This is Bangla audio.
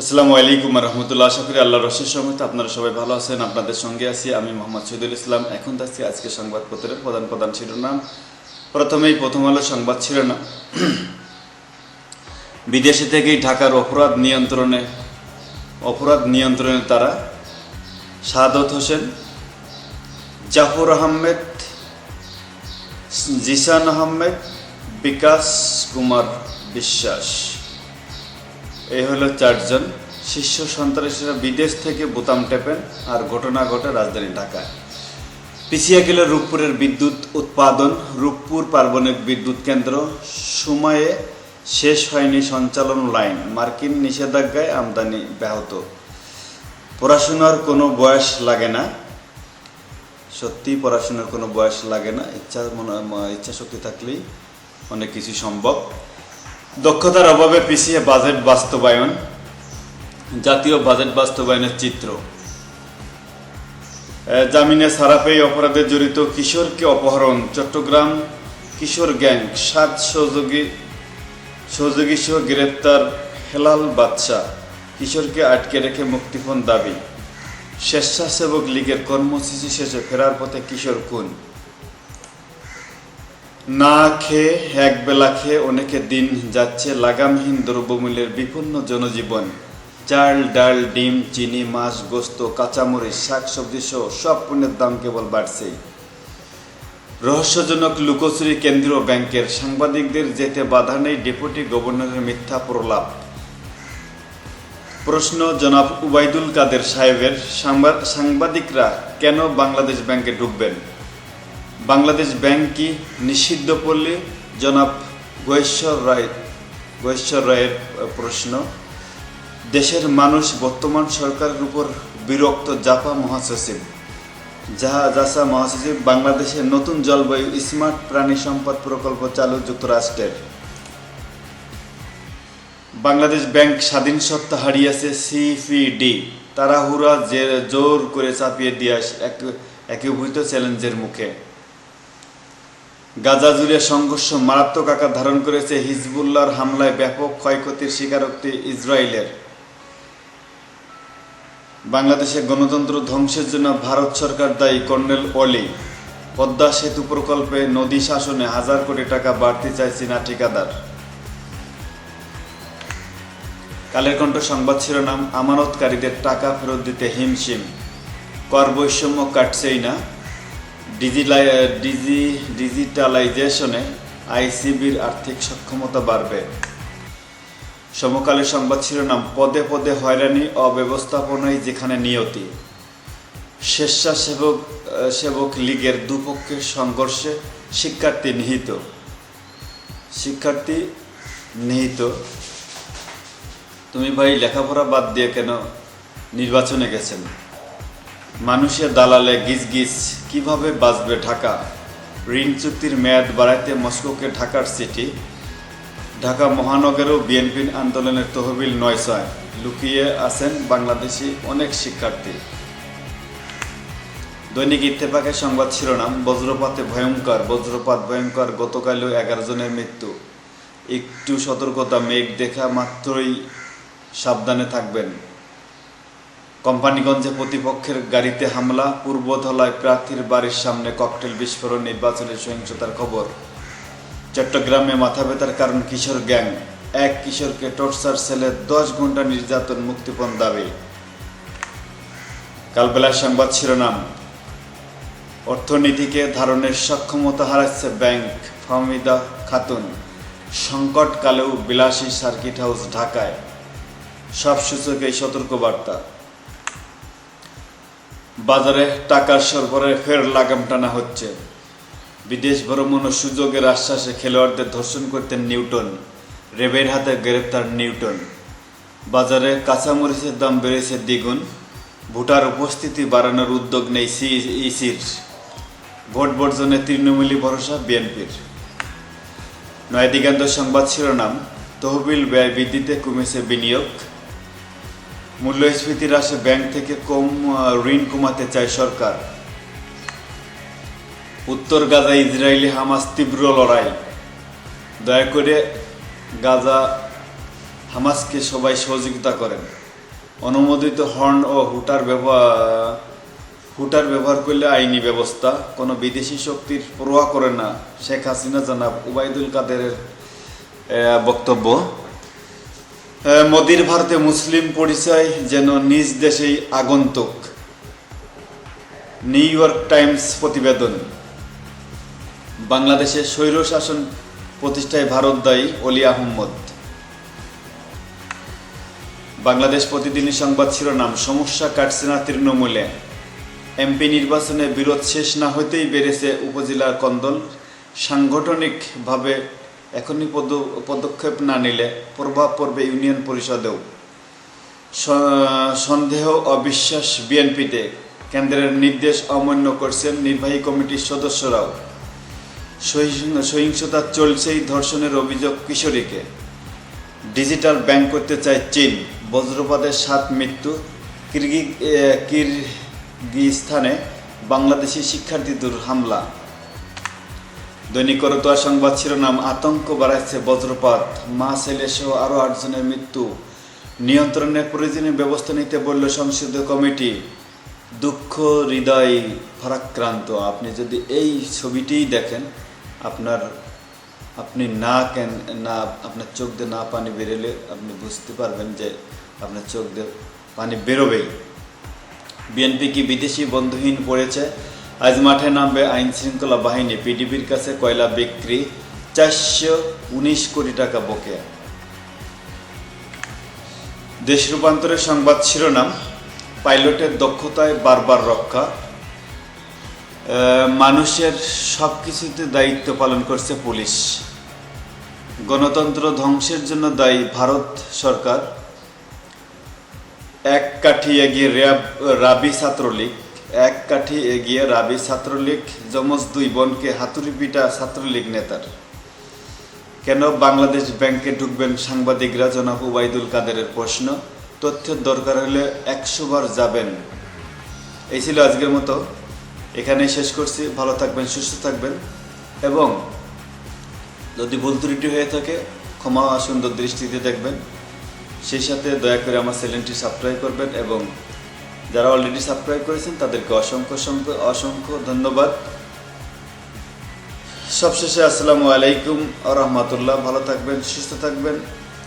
আসসালামু আলাইকুম রহমতুল্লাহ। আশা করি আল্লাহ রসের সমেত আপনারা সবাই ভালো আছেন, আপনাদের সঙ্গে আছি আমি মোহাম্মদ শহীদুল ইসলাম। এখন থাকছি আজকে সংবাদপত্রের প্রধান প্রধান শিরোনাম। প্রথমেই প্রথম আলো সংবাদ শিরোনাম। বিদেশে থেকেই ঢাকার অপরাধ নিয়ন্ত্রণে অপরাধ নিয়ন্ত্রণে তারা সাদত হোসেন, জাফর আহমেদ, জিসান আহমেদ, বিকাশ কুমার বিশ্বাস। এই হলো চারজন। শীর্ষ সন্ত্রাসীরা বিদেশ থেকে বোতাম টেপেন আর ঘটনা ঘটে রাজধানী ঢাকায়। পিছিয়ে গেল রূপপুরের বিদ্যুৎ উৎপাদন, রূপপুর পার্বণিক বিদ্যুৎ কেন্দ্র সময়ে শেষ হয়নি সঞ্চালন লাইন, মার্কিন নিষেধাজ্ঞায় আমদানি ব্যাহত। পড়াশোনার কোনো বয়স লাগে না। সত্যি পড়াশোনার কোনো বয়স লাগে না। ইচ্ছা ইচ্ছা শক্তি থাকলেই অনেক কিছু সম্ভব। দক্ষতার অভাবে পিছিয়ে বাজেট বাস্তবায়ন, জাতীয় বাজেট বাস্তবায়নের চিত্র। জামিনে ছাড়া পেয়ে অপরাধে জড়িত কিশোরকে অপহরণ, চট্টগ্রাম কিশোর গ্যাং, সাত সহযোগী সহযোগী সহ গ্রেপ্তার হেলাল বাদশাহ, কিশোরকে আটকে রেখে মুক্তিপণ দাবি। স্বেচ্ছাসেবক লীগের কর্মসূচি শেষে ফেরার পথে কিশোর খুন। না খেয়ে এক বেলা খেয়ে অনেকে দিন যাচ্ছে লাগামহীন দ্রব্যমূল্যের বিপন্ন জনজীবন। চাল, ডাল, ডিম, চিনি, মাছ, গোস্ত, কাঁচামরিচ, শাকসবজি সহ সব পণ্যের দাম কেবল বাড়ছেই রহস্যজনক লুকোচুরি কেন্দ্রীয় ব্যাংকের সাংবাদিকদের যেতে বাধা নেই ডেপুটি গভর্নরের মিথ্যা প্রলাপ। প্রশ্ন জনাব উবাইদুল কাদের সাহেবের, সাংবা- সাংবাদিকরা কেন বাংলাদেশ ব্যাংকে ঢুকবেন? বাংলাদেশ ব্যাংক কি নিষিদ্ধ পড়লে? জনাব গয়েশ্বর রায় গয়েশ্বর রায়ের প্রশ্ন। দেশের মানুষ বর্তমান সরকারের উপর বিরক্ত জাপা মহাসচিব। যাহা জাসা মহাসচিব বাংলাদেশের নতুন জলবায়ু, স্মার্ট প্রাণী সম্পদ প্রকল্প চালু যুক্তরাষ্ট্রের। বাংলাদেশ ব্যাংক স্বাধীন সত্তা হারিয়েছে সিপিডি। তাড়াহুড়া জোর করে চাপিয়ে দিয়ে এক- একীভূত চ্যালেঞ্জের মুখে। গাজা জুড়ে সংঘর্ষ মারাত্মক আকার ধারণ করেছে হিজবুল্লাহর হামলায় ব্যাপক ক্ষয়ক্ষতির স্বীকারোক্তি ইসরায়েলের। বাংলাদেশে গণতন্ত্র ধ্বংসের জন্য ভারত সরকার দায়ী কর্নেল অলি পদ্মা সেতু প্রকল্পে নদী শাসনে হাজার কোটি টাকা বাড়তি চায় চীনা ঠিকাদার। কালের কণ্ঠ সংবাদ শিরোনাম, আমানতকারীদের টাকা ফেরত দিতে হিমশিম। কর বৈষম্য কাটছেই না। ডিজিলাই ডিজি ডিজিটালাইজেশনে আইসিবির আর্থিক সক্ষমতা বাড়বে। সমকালীন সংবাদ শিরোনাম, পদে পদে হয়রানি, অব্যবস্থাপনায় যেখানে নিয়তি। স্বেচ্ছাসেবক সেবক লীগের দুপক্ষের সংঘর্ষে শিক্ষার্থী নিহিত। শিক্ষার্থী নিহিত। তুমি ভাই, লেখাপড়া বাদ দিয়ে কেন নির্বাচনে গেছেন? মানুষের দালালে গিজ গিজ কীভাবে বাঁচবে ঢাকা? ঋণ চুক্তির মেয়াদ বাড়াইতে মস্কোকে ঢাকার সিটি। ঢাকা মহানগরেও বিএনপির আন্দোলনের তহবিল নয় ছয় লুকিয়ে আছেন বাংলাদেশি অনেক শিক্ষার্থী। দৈনিক ইত্তেফাকের সংবাদ শিরোনাম, বজ্রপাতে ভয়ঙ্কর, বজ্রপাত ভয়ঙ্কর, গতকালও এগারো জনের মৃত্যু। একটু সতর্কতা, মেঘ দেখা মাত্রই সাবধানে থাকবেন। কোম্পানিগঞ্জে প্রতিপক্ষের গাড়িতে হামলা, পূর্বধলায় প্রার্থীর বাড়ির সামনে ককটেল বিস্ফোরণ নির্বাচনের সহিংসতার খবর। চট্টগ্রামে মাথা ব্যথার কারণ কিশোর গ্যাং। এক কিশোরকে টর্চার সেলে দশ ঘণ্টা নির্যাতন মুক্তিপণ দাবি। কালবেলার সংবাদ শিরোনাম। অর্থনীতিকে ধারণের সক্ষমতা হারাচ্ছে ব্যাংক। ফাহমিদা খাতুন। সংকটকালেও বিলাসী সার্কিট হাউস ঢাকায়। সব সূচকেই সতর্কবার্তা। বাজারে টাকার সরবরাহে ফের লাগাম টানা হচ্ছে। বিদেশ ভ্রমণ ও সুযোগের আশ্বাসে খেলোয়াড়দের ধর্ষণ করতেন নিউটন। রেবের হাতে গ্রেপ্তার নিউটন। বাজারে কাঁচামরিচের দাম বেড়েছে দ্বিগুণ। ভোটার উপস্থিতি বাড়ানোর উদ্যোগ নেই ইসির ভোট বর্জনে তৃণমূলী ভরসা বিএনপির। নয় দিগান্ত সংবাদ শিরোনাম, তহবিল ব্যয় বৃদ্ধিতে কমেছে বিনিয়োগ। মূল্যস্ফীতি হ্রাসে ব্যাংক থেকে কম ঋণ কমাতে চায় সরকার। উত্তর গাজা ইসরায়েলি হামাস তীব্র লড়াই। দয়া করে গাজা হামাসকে সবাই সহযোগিতা করেন। অনুমোদিত হর্ন ও হুটার ব্যবহার হুটার ব্যবহার করলে আইনি ব্যবস্থা। কোনো বিদেশি শক্তির পরোয়া করে না। শেখ হাসিনা জানাব উবাইদুল কাদেরের আহ, বক্তব্য। মোদির ভারতে মুসলিম পরিচয় যেন নিজ দেশেই আগন্তুক। নিউ ইয়র্ক টাইমস প্রতিবেদন। বাংলাদেশে স্বৈর শাসন প্রতিষ্ঠায় ভারত দায়ী অলি আহম্মদ। বাংলাদেশ প্রতিদিনই সংবাদ শিরোনাম, সমস্যা কাটছে না তৃণমূলে। এমপি নির্বাচনে বিরোধ শেষ না হইতেই বেড়েছে উপজেলার কন্দল। সাংগঠনিকভাবে এখনই পদ- পদক্ষেপ না নিলে প্রভাব পড়বে ইউনিয়ন পরিষদেও সন্দেহ অবিশ্বাস বিএনপিতে কেন্দ্রের নির্দেশ অমান্য করছেন নির্বাহী কমিটির সদস্যরাও। সহিং- সহিংসতা চলছেই ধর্ষণের অভিযোগ কিশোরীকে। ডিজিটাল ব্যাংক করতে চায় চীন। বজ্রপাতের সাত মৃত্যু কিরগি কিরগিস্তানে বাংলাদেশি শিক্ষার্থীদের হামলা। দৈনিক করতোয়া সংবাদ শিরোনাম, আতঙ্ক বাড়াচ্ছে বজ্রপাত। মা, ছেলে সহ আরও আটজনের মৃত্যু। নিয়ন্ত্রণের প্রয়োজনীয় ব্যবস্থা নিতে বলল সংসদীয় কমিটি। দুঃখ, হৃদয় ফারাক্রান্ত। আপনি যদি এই ছবিটিই দেখেন, আপনার, আপনি না কেন, না, আপনার চোখ দিয়ে না পানি বেরোলে আপনি বুঝতে পারবেন যে আপনার চোখ দিয়ে পানি বেরোবেই। বিএনপি কি বিদেশি বন্ধুহীন পড়েছে? আজ মাঠে নামবে আইন শৃঙ্খলা বাহিনী। পিডিবির কাছে কয়লা বিক্রি, চারশো উনিশ কোটি টাকা বকেয়া। দেশ রূপান্তরের সংবাদ শিরোনাম, পাইলটের দক্ষতায় বারবার রক্ষা। মানুষের সব কিছুতে দায়িত্ব পালন করছে পুলিশ। গণতন্ত্র ধ্বংসের জন্য দায়ী ভারত সরকার। এক কাঠি এগিয়ে র্যাব, রাবি ছাত্রলীগ। এক কাঠি এগিয়ে রাবি ছাত্রলীগ, যমজ দুই বোনকে হাতুড়ি পিটা ছাত্রলীগ নেতার। কেন বাংলাদেশ ব্যাংকে ঢুকবেন সাংবাদিকরা? জনাব উবাইদুল কাদেরের প্রশ্ন। তথ্যের দরকার হলে একশো বার যাবেন। এই ছিল আজকের মতো। এখানেই শেষ করছি। ভালো থাকবেন, সুস্থ থাকবেন। এবং যদি ভুল ত্রুটি হয়ে থাকে, ক্ষমা সুন্দর দৃষ্টিতে দেখবেন। সেই সাথে দয়া করে আমার চ্যানেলটি সাবস্ক্রাইব করবেন এবং যারা অলরেডি সাবস্ক্রাইব করেছেন, তাদেরকে অসংখ্য অসংখ্য অসংখ্য ধন্যবাদ। সবশেষে আসসালামু আলাইকুম রহমতুল্লাহ। ভালো থাকবেন, সুস্থ থাকবেন।